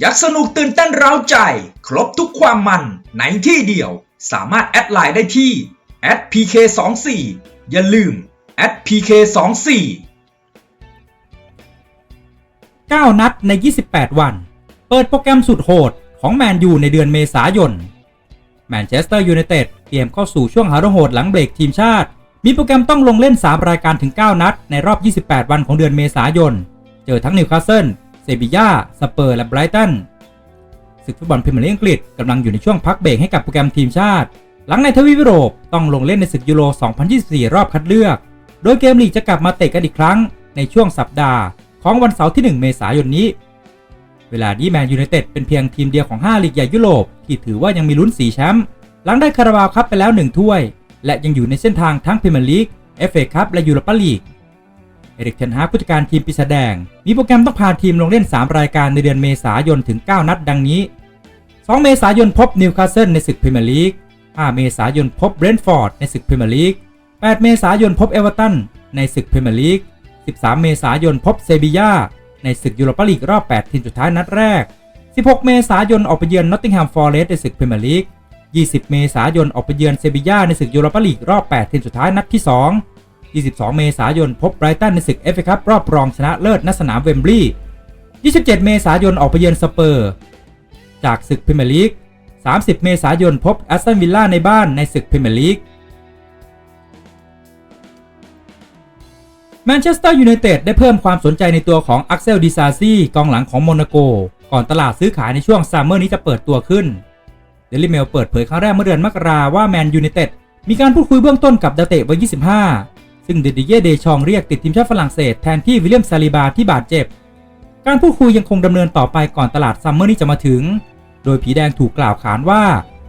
อยากสนุกตื่นเต้นเร้าใจ ครบทุกความมันในที่เดียว สามารถแอดไลน์ได้ที่ @pk24 อย่าลืม @pk24 9 นัดใน 28 วัน เปิดโปรแกรมสุดโหดของแมนยูในเดือนเมษายน แมนเชสเตอร์ยูไนเต็ดเตรียมเข้าสู่ช่วงหาโหดหลังเบรกทีมชาติ มีโปรแกรมต้องลงเล่น 3 รายการถึง 9 นัด ในรอบ 28 วันของเดือนเมษายน เจอทั้งนิวคาสเซิล เซบีย่าสเปอร์และไบรตันศึกฟุตบอลพรีเมียร์ลีกอังกฤษกำลังอยู่ในช่วงพักเบรกให้กับโปรแกรมทีมชาติ หลังในทวีปยุโรปต้องลงเล่นในศึกยูโร 2024 รอบคัดเลือก โดยเกมลีกจะกลับมาเตะกันอีกครั้งในช่วงสัปดาห์ของวันเสาร์ที่ 1 เมษายนนี้ เวลานี้แมนยูไนเต็ดเป็นเพียงทีมเดียวของ 5 ลีกใหญ่ยุโรปที่ถือว่ายังมีลุ้นสีแชมป์หลังได้คาราบาวคัพไปแล้ว 1 ถ้วย และยังอยู่ในเส้นทางทั้งพรีเมียร์ลีก FA คัพและยูโรปาลีก เอริกเทนฮาผู้จัดการทีมปีศาจแดง มีโปรแกรมต้องพาทีมลงเล่น 3 รายการในเดือนเมษายนถึง 9 นัดดังนี้ 2 เมษายนพบนิวคาสเซิลในศึกพรีเมียร์ลีก 5 เมษายนพบเบรนท์ฟอร์ดในศึกพรีเมียร์ลีก 8 เมษายนพบเอเวอร์ตันในศึกพรีเมียร์ลีก 13 เมษายนพบเซบีย่าในศึกยูโรปาลีกรอบ 8 ทีมสุดท้ายนัดแรก 16 เมษายนออกไปเยือนนอตติงแฮมฟอร์เรสต์ในศึกพรีเมียร์ลีก 20 เมษายนออกไปเยือนเซบีย่าในศึกยูโรปาลีกรอบ 8 ทีมสุดท้ายนัดที่ 2 22 เมษายน พบไบรตันในศึกเอฟเอคัพรอบรองชนะเลิศณสนามเวมบลีย์27 เมษายนออกไปเยือนสเปอร์ จากศึกพรีเมียร์ลีก 30 เมษายนพบแอสตันวิลล่าในบ้านในศึกพรีเมียร์ลีกแมนเชสเตอร์ยูไนเต็ดได้เพิ่มความสนใจในตัวของอักเซลดิซาซีกองหลังของโมนาโก ก่อนตลาดซื้อขายในช่วงซัมเมอร์นี้จะเปิดตัวขึ้นเดลิเมลเปิดเผยครั้งแรกเมื่อเดือนมกราว่าแมนยูไนเต็ดมีการพูดคุยเบื้องต้นกับดาเตะวัย25 ซึ่งเดดิเย่เดชองเรียกติดทีมชาติฝรั่งเศสแทนที่วิลเลียมซาลิบาที่บาดเจ็บ การพูดคุยยังคงดำเนินต่อไปก่อนตลาดซัมเมอร์นี้จะมาถึง โดยผีแดงถูกกล่าวขานว่า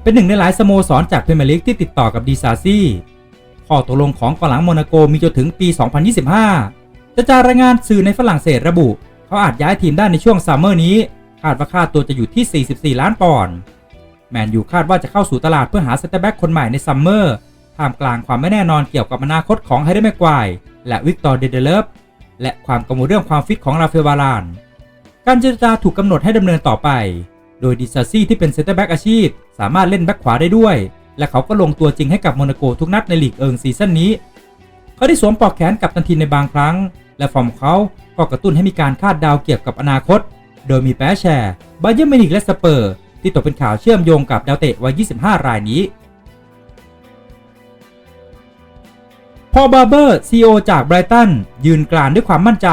เป็นหนึ่งในหลายสโมสรจากพรีเมียร์ลีกที่ติดต่อกับดีซาซีข้อตกลงของกองหลังโมนาโกมีจนถึงปี 2025 จะจารายงานสื่อในฝรั่งเศสระบุ เขาอาจย้ายทีมได้ในช่วงซัมเมอร์นี้ คาดว่าค่าตัวจะอยู่ที่ 44 ล้านปอนด์ แมนยูคาดว่าจะเข้าสู่ตลาดเพื่อหาเซนเตอร์แบ็กคนใหม่ในซัมเมอร์ ท่ามกลางความไม่แน่นอนเกี่ยวกับอนาคตของไฮเดอร์แม็กวและวิกตอร์เดเดเลฟและความกังวลเรื่องความฟิตของราฟาเอลวาราน การเจรจาถูกกำหนดให้ดำเนินต่อไป โดยดิซาซี่ที่เป็นเซนเตอร์แบ็กอาชีพ สามารถเล่นแบ็กขวาได้ด้วย และเขาก็ลงตัวจริงให้กับโมนาโกทุกนัดในลีกเอิงซีซั่นนี้ เขาได้สวมปลอกแขนกับตันทีในบางครั้ง และฟอร์มของเขาก็กระตุ้นให้มีการคาดดาวเกี่ยวกับอนาคต โดยมีแปแชร์บาเยอร์มินิกและสเปอร์ ที่ตกเป็นข่าวเชื่อมโยงกับดาวเตะวัย 25 รายนี้ พอบาร์เบอร์ซีอจากไบรตันยืนกรานด้วยความมั่นใจ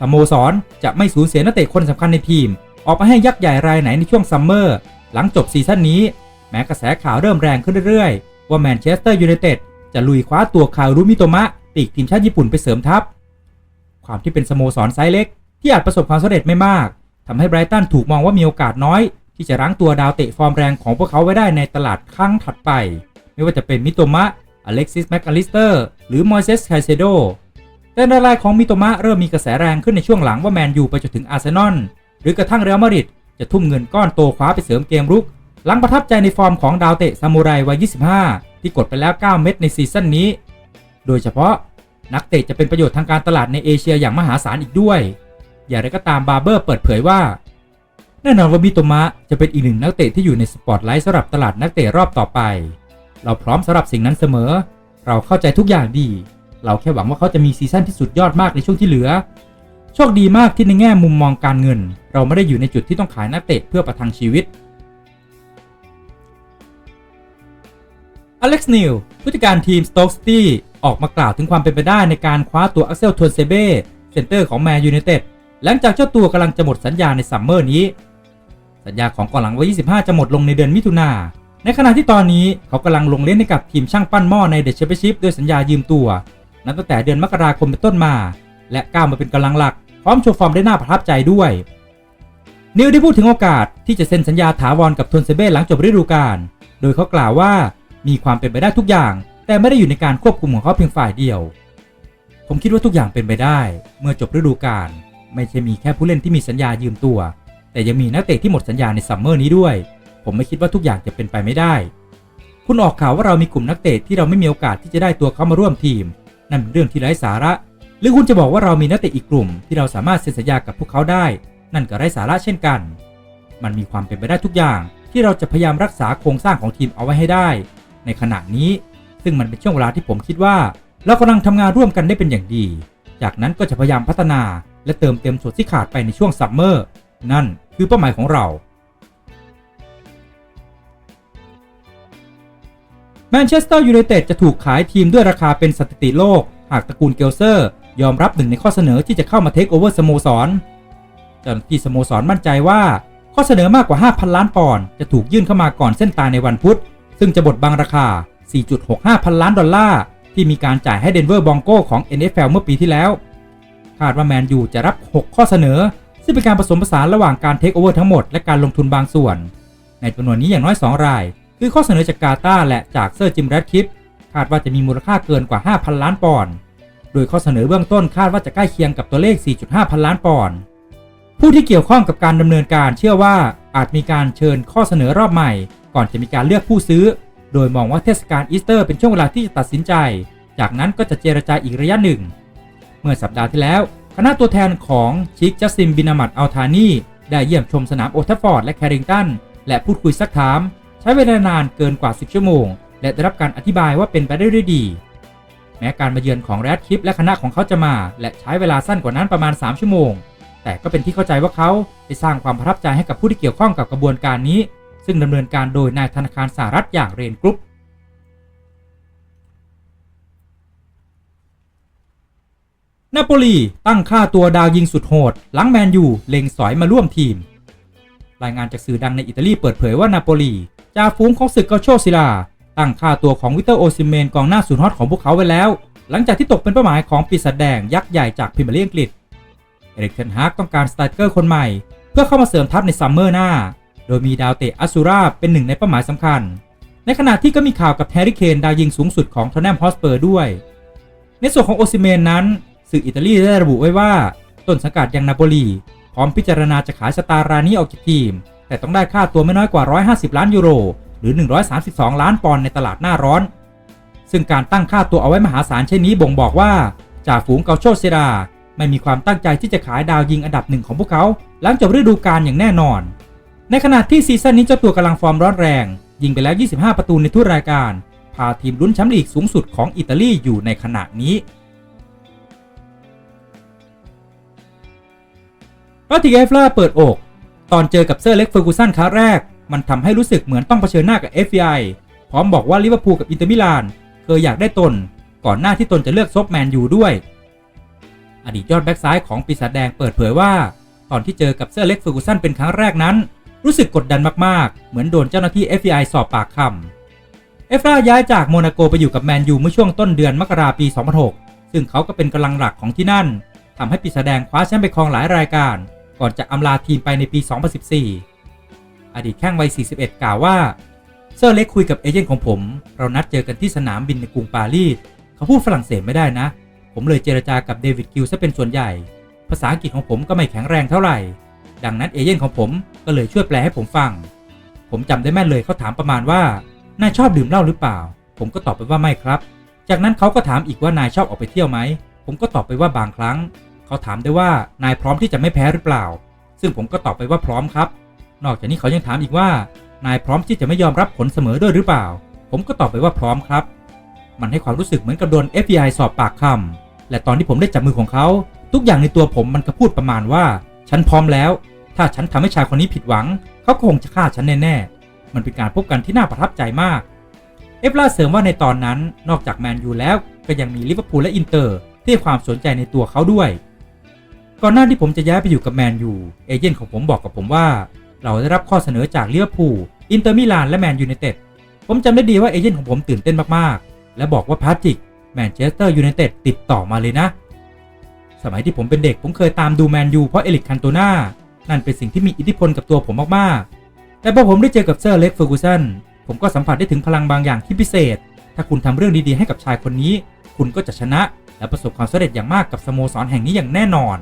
สโมสรจะไม่สูญเสียนักเตะคนสำคัญในทีม ออกมาให้ยักษ์ใหญ่รายไหนในช่วงซัมเมอร์หลังจบซีซั่นนี้ แม้กระแสข่าวเริ่มแรงขึ้นเรื่อยๆ ว่าแมนเชสเตอร์ยูไนเต็ดจะลุยคว้าตัวคารุมิโตมะปีกทีมชาติญี่ปุ่นไปเสริมทัพ ความที่เป็นสโมสรไซส์เล็ก ที่อาจประสบความสำเร็จไม่มากทำให้ไบรตันถูกมองว่ามีโอกาสน้อย ที่จะรั้งตัวดาวเตะฟอร์มแรงของพวกเขาไว้ได้ในตลาดครั้งถัดไป ไม่ว่าจะเป็นมิโตมะ อเล็กซิสแมคอลิสเตอร์หรือมอยเซสไคเซโดแต่ในรายของมิโตมะเริ่มมีกระแสแรงขึ้นในช่วงหลังว่าแมนยูไปจนถึงอาร์เซนอลหรือกระทั่งเรอัลมาดริดจะทุ่มเงินก้อนโตคว้าไปเสริมเกมรุก หลังประทับใจในฟอร์มของดาวเตะซามูไรวัย 25 ที่กดไปแล้ว 9 เม็ดในซีซั่นนี้ โดยเฉพาะนักเตะจะเป็นประโยชน์ทางการตลาดในเอเชียอย่างมหาศาลอีกด้วย อย่างไรก็ตามบาร์เบอร์เปิดเผยว่า แน่นอนว่ามิโตมะจะเป็นอีกหนึ่งนักเตะที่อยู่ในสปอตไลท์สำหรับตลาดนักเตะรอบต่อไป เราพร้อมสำหรับสิ่งนั้นเสมอ เราเข้าใจทุกอย่างดี เราแค่หวังว่าเขาจะมีซีซั่นที่สุดยอดมากในช่วงที่เหลือ โชคดีมากที่ในแง่มุมมองการเงิน เราไม่ได้อยู่ในจุดที่ต้องขายนักเตะเพื่อประทังชีวิต อเล็กซ์นิลผู้จัดการทีมสโต๊กสตี้ออกมากล่าวถึงความเป็นไปได้ในการคว้าตัวอักเซลทวนเซเบ้เซนเตอร์ของแมนยูไนเต็ดหลังจากเจ้าตัวกำลังจะหมดสัญญาในซัมเมอร์นี้ สัญญาของก่องหลังวัย25 จะหมดลงในเดือนมิถุนา ในขณะที่ตอนนี้เขากำลังลงเล่นให้กับทีมช่างปั้นหม้อในเดชแชมเปี้ยนชิพด้วยสัญญายืมตัวนับตั้งแต่เดือนมกราคมเป็นต้นมา และก้าวมาเป็นกำลังหลัก พร้อมโชว์ฟอร์มได้น่าประทับใจด้วย นิวได้พูดถึงโอกาสที่จะเซ็นสัญญาถาวรกับทนเซเบ้หลังจบฤดูกาลโดยเขากล่าวว่ามีความเป็นไปได้ทุกอย่าง แต่ไม่ได้อยู่ในการควบคุมของเขาเพียงฝ่ายเดียว ผมคิดว่าทุกอย่างเป็นไปได้ เมื่อจบฤดูกาลไม่ใช่มีแค่ผู้เล่นที่มีสัญญายืมตัว แต่ยังมีนักเตะที่หมดสัญญาในซัมเมอร์นี้ด้วย ผมไม่คิดว่าทุกอย่างจะเป็นไปไม่ได้ คุณออกข่าวว่าเรามีกลุ่มนักเตะที่เราไม่มีโอกาสที่จะได้ตัวเขามาร่วมทีม นั่นเป็นเรื่องที่ไร้สาระ หรือคุณจะบอกว่าเรามีนักเตะอีกกลุ่ม ที่เราสามารถเซ็นสัญญากับพวกเขาได้ นั่นก็ไร้สาระเช่นกัน มันมีความเป็นไปได้ทุกอย่าง ที่เราจะพยายามรักษาโครงสร้างของทีมเอาไว้ให้ได้ ในขณะนี้ ซึ่งมันเป็นช่วงเวลาที่ผมคิดว่า เรากำลังทำงานร่วมกันได้เป็นอย่างดี จากนั้นก็จะพยายามพัฒนา และเติมเต็มส่วนที่ขาดไปในช่วงซัมเมอร์นั่นคือเป้าหมายของเรา แมนเชสเตอร์ยูไนเต็ดจะถูกขายทีมด้วยราคาเป็นสถิติโลก หากตระกูลเกลเซอร์ ยอมรับหนึ่งในข้อเสนอที่จะเข้ามาเทคโอเวอร์สโมสรเจ้าหน้าที่สโมสรมั่นใจว่า ข้อเสนอมากกว่า 5,000 ล้านปอนด์จะถูกยื่นเข้ามาก่อนเส้นตายในวันพุธ ซึ่งจะบดบังราคา 4.65 พันล้านดอลลาร์ที่มีการจ่ายให้เดนเวอร์บองโกของ NFL เมื่อปีที่แล้ว คาดว่าแมนยูจะรับ 6 ข้อเสนอ ซึ่งเป็นการผสมผสานระหว่างการเทคโอเวอร์ทั้งหมดและการลงทุนบางส่วน ในจำนวนนี้อย่างน้อย 2 ราย คือข้อเสนอจากกาตาและจากเซอร์จิมแรดคลิปคาดว่าจะมีมูลค่าเกินกว่า 5,000 ล้านปอนด์โดยข้อเสนอเบื้องต้นคาดว่าจะใกล้เคียงกับตัวเลข 4.5 พันล้านปอนด์ผู้ที่เกี่ยวข้องกับการดำเนินการเชื่อว่าอาจมีการเชิญข้อเสนอรอบใหม่ ก่อนจะมีการเลือกผู้ซื้อ โดยมองว่าเทศกาลอีสเตอร์เป็นช่วงเวลาที่จะตัดสินใจ จากนั้นก็จะเจรจาอีกระยะหนึ่ง เมื่อสัปดาห์ที่แล้ว คณะตัวแทนของชิคจัสซิมบินามัดอัลทานีได้เยี่ยมชมสนามโอทัฟฟอร์ดและแคริงตันและพูดคุยซักถาม ใช้เวลานานเกินกว่า 10 ชั่วโมง และได้รับการอธิบายว่าเป็นไปได้ด้วยดี แม้การมาเยือนของแรดคลิปและคณะของเขาจะมา และใช้เวลาสั้นกว่านั้นประมาณ 3 ชั่วโมง แต่ก็เป็นที่เข้าใจว่าเขาได้สร้างความประทับใจให้กับผู้ที่เกี่ยวข้องกับกระบวนการนี้ ซึ่งดำเนินการโดยนายธนาคารสหรัฐอย่างเรนกรุ๊ปนาโปลีตั้งค่าตัวดาวยิงสุดโหด หลังแมนยูเล็งสอยมาร่วมทีม รายงานจากสื่อดังในอิตาลีเปิดเผยว่านาโปลี จ่าฝูงของศึกเกาโชซิลา ตั้งค่าตัวของวิเตอร์โอซิเมนกองหน้าศูนย์ฮอตของพวกเขาไว้แล้ว หลังจากที่ตกเป็นเป้าหมายของปีศาจแดงยักษ์ใหญ่จากพรีเมียร์ลีกอังกฤษเอริกเทนฮากต้องการสไตรเกอร์คนใหม่ เพื่อเข้ามาเสริมทัพในซัมเมอร์หน้า โดยมีดาวเตะอัสซูราเป็นหนึ่งในเป้าหมายสำคัญ ในขณะที่ก็มีข่าวกับแฮร์รี่เคนดาวยิงสูงสุดของทอนแนมฮอสเปอร์ด้วย ในส่วนของโอซิเมนนั้นสื่ออิตาลีได้ระบุไว้ว่า ต้นสังกัดอย่างนาโปลีพร้อมพิจารณาจะขายสตาร์รานี้ออกจากทีมแต่ต้องได้ค่าตัวไม่น้อยกว่า 150 ล้านยูโร หรือ 132 ล้านปอนด์ในตลาดหน้าร้อน ซึ่งการตั้งค่าตัวเอาไว้มหาศาลเช่นนี้บ่งบอกว่าจ่าฝูงเกาโชเซราไม่มีความตั้งใจที่จะขายดาวยิงอันดับหนึ่งของพวกเขา หลังจบฤดูกาลอย่างแน่นอน ในขณะที่ซีซั่นนี้เจ้าตัวกำลังฟอร์มร้อนแรง ยิงไปแล้ว 25 ประตูในทุกรายการ พาทีมลุ้นแชมป์ลีกสูงสุดของอิตาลีอยู่ในขณะนี้ปาติเกฟลาเปิดอก ตอนเจอกับเซอร์เล็กเฟอร์กูสันครั้งแรก มันทำให้รู้สึกเหมือนต้องเผชิญหน้ากับ FBI พร้อมบอกว่าลิเวอร์พูลกับอินเตอร์มิลานเคยอยากได้ตน ก่อนหน้าที่ตนจะเลือกซบแมนยูด้วย อดีตยอดแบ็กซ้ายของปีศาจแดงเปิดเผยว่า ตอนที่เจอกับเซอร์เล็กเฟอร์กูสันเป็นครั้งแรกนั้น รู้สึกกดดันมากๆ เหมือนโดนเจ้าหน้าที่ FBI สอบปากคำเอฟราย้ายจากโมนาโกไปอยู่กับแมนยูเมื่อช่วงต้นเดือนมกราปี 2006 ซึ่งเขาก็เป็นกำลังหลักของที่นั่นทำให้ปีศาจแดงคว้าแชมป์ไปครองหลายรายการ ก่อนจะอำลาทีมไปในปี 2014 อดีตแข้งวัย 41 กล่าวว่า เซอร์เล็กคุยกับเอเจนต์ของผม เรานัดเจอกันที่สนามบินในกรุงปารีส เขาพูดฝรั่งเศสไม่ได้นะ ผมเลยเจรจากับเดวิดกิลซะเป็นส่วนใหญ่ ภาษาอังกฤษของผมก็ไม่แข็งแรงเท่าไหร่ ดังนั้นเอเจนต์ของผมก็เลยช่วยแปลให้ผมฟัง ผมจำได้แม่นเลยเขาถามประมาณว่านายชอบดื่มเหล้าหรือเปล่า ผมก็ตอบไปว่าไม่ครับ จากนั้นเขาก็ถามอีกว่านายชอบออกไปเที่ยวไหม ผมก็ตอบไปว่าบางครั้ง เขาถามได้ว่านายพร้อมที่จะไม่แพ้หรือเปล่า ซึ่งผมก็ตอบไปว่าพร้อมครับ นอกจากนี้เขายังถามอีกว่านายพร้อมที่จะไม่ยอมรับผลเสมอด้วยหรือเปล่า ผมก็ตอบไปว่าพร้อมครับ มันให้ความรู้สึกเหมือนกับโดน FBI สอบปากคำและตอนที่ผมได้จับมือของเขา ทุกอย่างในตัวผมมันก็พูดประมาณว่า ฉันพร้อมแล้ว ถ้าฉันทำให้ชายคนนี้ผิดหวัง เขาคงจะฆ่าฉันแน่ๆ มันเป็นการพบกันที่น่าประทับใจมาก เอฟลาเสริมว่าในตอนนั้น นอกจากแมนยูแล้วก็ยังมีลิเวอร์พูลและอินเตอร์ที่ความสนใจในตัวเขาด้วย ก่อนหน้าที่ผมจะย้ายไปอยู่กับแมนยูเอเจนต์ของผมบอกกับผมว่า เราได้รับข้อเสนอจากลิเวอร์พูอินเตอร์มิลานและแมนยูไนเต็ดผมจำได้ดีว่าเอเจนต์ของผมตื่นเต้นมากๆ และบอกว่าพาจิกแมนเชสเตอร์ยูไนเต็ดติดต่อมาเลยนะ สมัยที่ผมเป็นเด็กผมเคยตามดูแมนยูเพราะเอลิกคันโตนานั่นเป็นสิ่งที่มีอิทธิพลกับตัวผมมากๆ แต่พอผมได้เจอกับเซอร์เล็กเฟอร์กูสันผมก็สัมผัสได้ถึงพลังบางอย่างที่พิเศษ ถ้าคุณทำเรื่องดีๆให้กับชายคนนี้ คุณก็จะชนะและประสบความสำเร็จอย่างมากกับสโมสรแห่งนี้อย่างแน่นอน